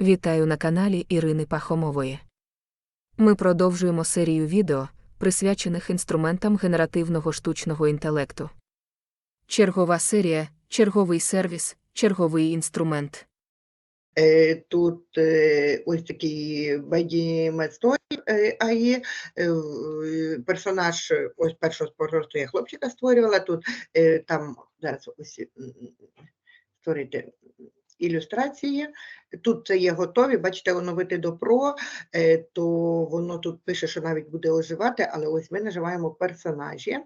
Вітаю на каналі Ірини Пахомової. Ми продовжуємо серію відео, присвячених інструментам генеративного штучного інтелекту. Чергова серія, черговий сервіс, черговий інструмент. Е, Тут е, ось такий Беді Мецной АІ, е, персонаж ось першого просто я хлопчика створювала. Тут там зараз ось створити ілюстрації. Тут це є готові, бачите, оновити до Pro, е, то воно тут пише, що навіть буде оживати, але ось ми наживаємо персонажі.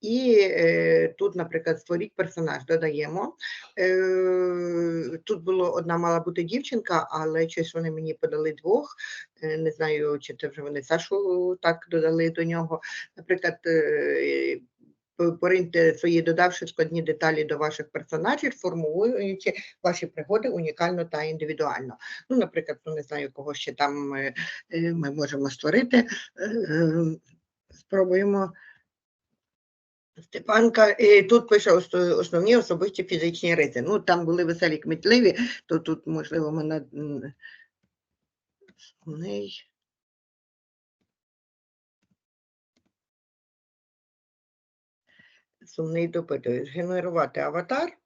І е, тут, наприклад, створіть персонаж, додаємо. Е, Тут було одна мала бути дівчинка, але щось вони мені подали двох. Не знаю, чи це вже вони Сашу так додали до нього. Наприклад, пориньте свої додавши складні деталі до ваших персонажів, формуючи ваші пригоди унікально та індивідуально. Ну, наприклад, ну не знаю, кого ще там е, е, ми можемо створити. Е, е, Спробуємо. Степанка, і тут пише основні особисті фізичні риси. Ну, там були веселі кмітливі, то тут, можливо, мене м, сумний. Сумний допитує. Згенерувати аватар.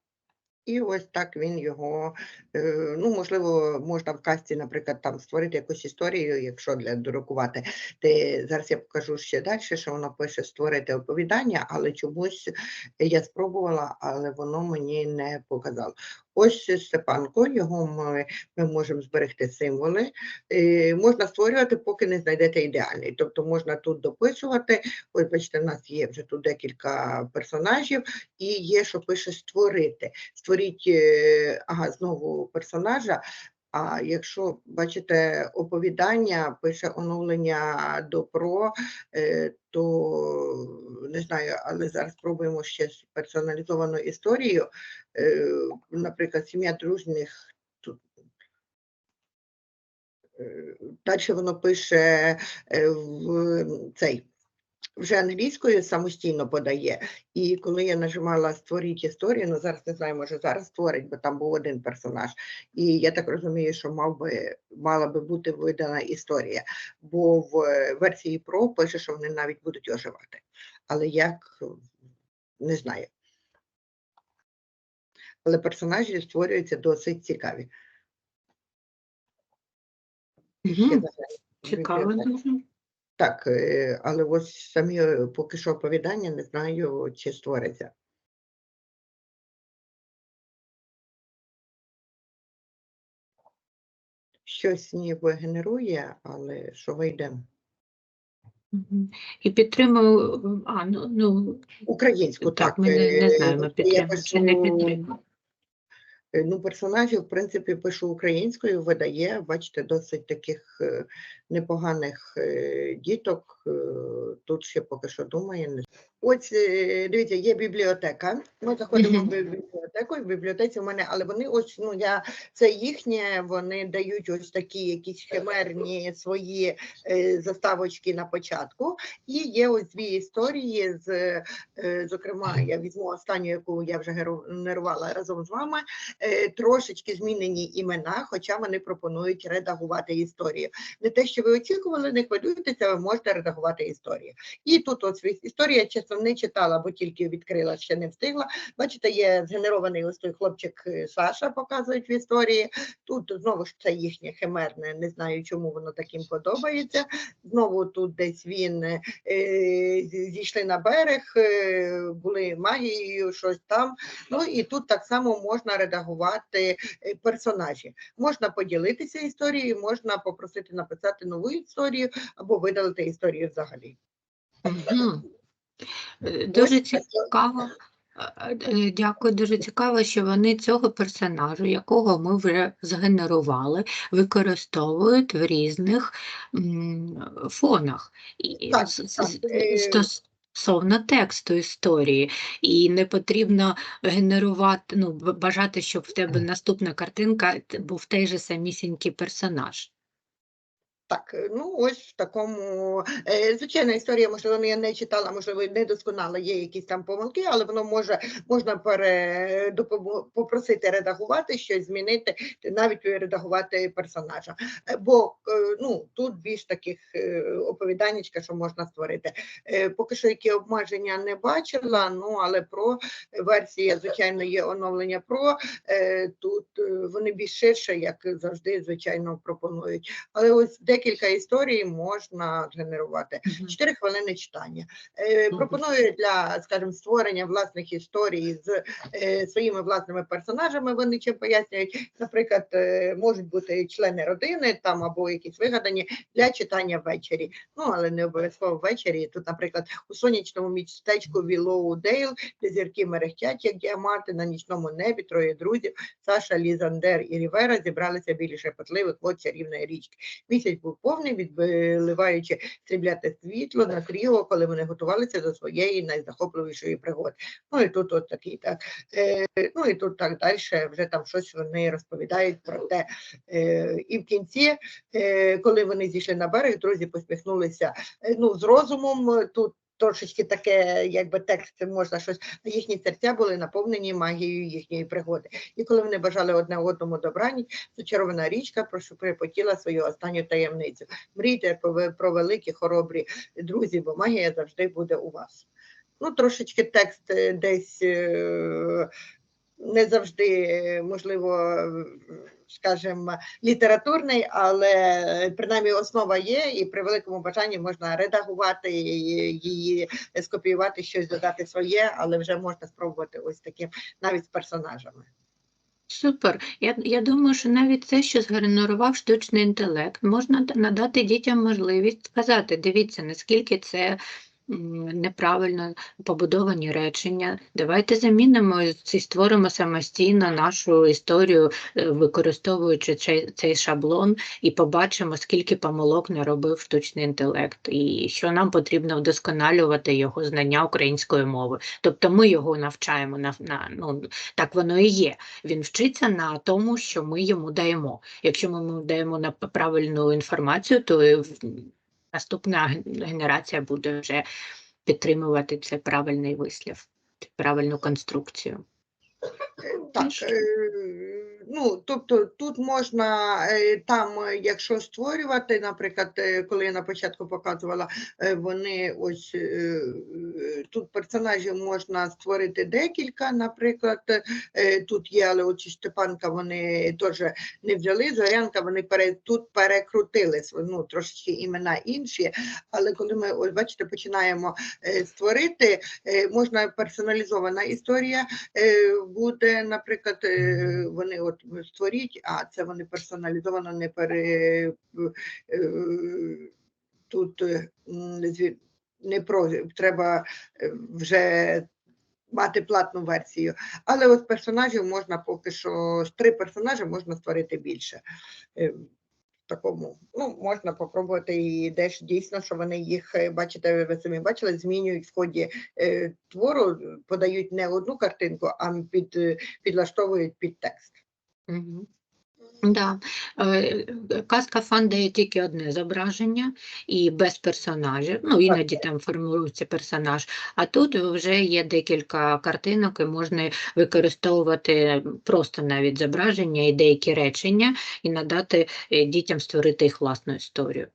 І ось так він його, е, ну, можливо, можна в касті, наприклад, там створити якусь історію, якщо для дорукувати. Ти, зараз я покажу ще далі, що воно пише створити оповідання, але чомусь я спробувала, але воно мені не показало. Ось Степанко, його ми, ми можемо зберегти символи. І можна створювати, поки не знайдете ідеальний. Тобто можна тут дописувати. Ось, бачите, в нас є вже тут декілька персонажів, і є, що пише створити. Створіть, е, ага, знову персонажа. А якщо бачите оповідання, пише оновлення до ПРО, е, то не знаю, але зараз спробуємо ще з персоналізовану історію. Е, Наприклад, сім'я дружніх тут. Далі воно пише е, в цей. Вже англійською самостійно подає. І коли я нажимала створіть історію, ну зараз не знаю, може зараз створить, бо там був один персонаж. І я так розумію, що мав би, мала би бути видана історія. Бо в е, версії Pro пише, що вони навіть будуть оживати. Але як не знаю. Але персонажі створюються досить цікаві. В Цікаво дуже. Так, е, але ось самі е, поки що оповідання не знаю, чи створиться. Щось ніби генерує, але що вийде? І підтримую, а, ну, ну Українську, так, так. ми не, не е, знаємо, я чи не е, Ну, персонажів, в принципі, пишу українською, видає, бачите, досить таких е, непоганих е, діток. е, Тут ще поки що думає. Ось е, дивіться, є бібліотека. Ми заходимо в бібліотеку, і в бібліотеці у мене, але вони ось ну я це їхнє, вони дають ось такі якісь химерні свої е, заставочки на початку. І є ось дві історії з, е, зокрема, я візьму останню, яку я вже генерувала разом з вами. е, Трошечки змінені імена, хоча вони пропонують редагувати історію. Не те, що ви очікували, не хвилюйтеся, ви можете редагувати історію. І тут ось історія, чесно, не читала, бо тільки відкрила, ще не встигла. Бачите, є згенерований ось той хлопчик е, Саша, показують в історії. Тут знову ж це їхнє химерне, не знаю, чому воно таким подобається. Знову тут десь він е, зійшли на берег, е, були магією, щось там. Ну і тут так само можна редагувати е, персонажі. Можна поділитися історією, можна попросити написати нову історію або видалити історію взагалі. Е, Дуже цікаво. е, е, Дякую, дуже цікаво, що вони цього персонажу, якого ми вже згенерували, використовують в різних фонах. І Так, е, Стосовно тексту історії, і не потрібно генерувати, ну, бажати, щоб в тебе наступна картинка був той же самісінький персонаж. Так, е, ну ось в такому. Е, звичайна історія, можливо, я не читала, можливо, недосконала, є якісь там помилки, але воно може можна пере, попросити редагувати щось, змінити, навіть редагувати персонажа. Е, Бо ну, тут більш таких оповіданнячка, що можна створити. Поки що які обмеження не бачила, ну але про версія, звичайно, є оновлення про. Тут вони більш ширше, як завжди, звичайно, пропонують. Але ось декілька історій можна генерувати. Чотири хвилини читання. Е, Пропоную для, скажімо, створення власних історій з е, своїми власними персонажами. Вони чим пояснюють, наприклад, е, можуть бути члени родини там або якісь вигадані для читання ввечері. Ну але не обов'язково ввечері. Тут, наприклад, у сонячному містечку Вілоу Дейл, де зірки мерехтять, як діаманти, на нічному небі троє друзів Саша, Лізандер і Рівера зібралися біля шепотливих вод чарівної річки. Місяць був повний, відбиваючи стрібляте світло на тріо, коли вони готувалися до своєї найзахопливішої пригоди. Ну і тут от такий так. Е, ну і тут так далі вже там щось вони розповідають про те. Е, і в кінці, е, коли вони зійшли на берег, друзі посміхнулися е, ну, з розумом. Тут трошечки таке, якби текст можна щось, їхні серця були наповнені магією їхньої пригоди. І коли вони бажали одне одному добраніч, зачарована річка прошепотіла свою останню таємницю. Мрійте про, великі хоробрі друзі, бо магія завжди буде у вас. Ну, трошечки текст е, десь е, не завжди, е, можливо, скажімо, літературний, але е, принаймні основа є, і при великому бажанні можна редагувати її, скопіювати щось, додати своє, але вже можна спробувати ось таким навіть з персонажами. Супер. Я, я думаю, що навіть це, що згенерував штучний інтелект, можна надати дітям можливість сказати, дивіться, наскільки це неправильно побудовані речення. Давайте замінимо і створимо самостійно нашу історію, е, використовуючи цей, цей шаблон, і побачимо, скільки помилок наробив штучний інтелект, і що нам потрібно вдосконалювати його знання української мови. Тобто ми його навчаємо на, на ну, так воно і є він вчиться на тому, що ми йому даємо. Якщо ми йому даємо на правильну інформацію, то наступна ген- генерація буде вже підтримувати цей правильний вислів, правильну конструкцію. Так, ну, тобто тут можна е, там, е, якщо створювати, наприклад, е, коли я на початку показувала, вони ось тут персонажів можна створити декілька, наприклад, тут є, але от Штепанка вони теж не взяли, Зорянка вони пере, тут перекрутили ну, трошечки імена інші, але коли ми, ось бачите, починаємо створити, можна персоналізована історія, буде, наприклад, вони от створіть, а це вони персоналізовано не пере е, тут е, зві- не про треба е, вже мати платну версію. Але от персонажів можна поки що з три персонажі можна створити більше. Е, Такому, ну, можна попробувати і десь дійсно, що вони їх, е, бачите, ви самі бачили, змінюють в ході е, твору, подають не одну картинку, а під, е, підлаштовують під текст. Угу. Да. Е, Казка фан дає тільки одне зображення і без персонажів. Ну, іноді там формується персонаж. А тут вже є декілька картинок, і можна використовувати просто навіть зображення і деякі речення, і надати е, дітям створити їх власну історію.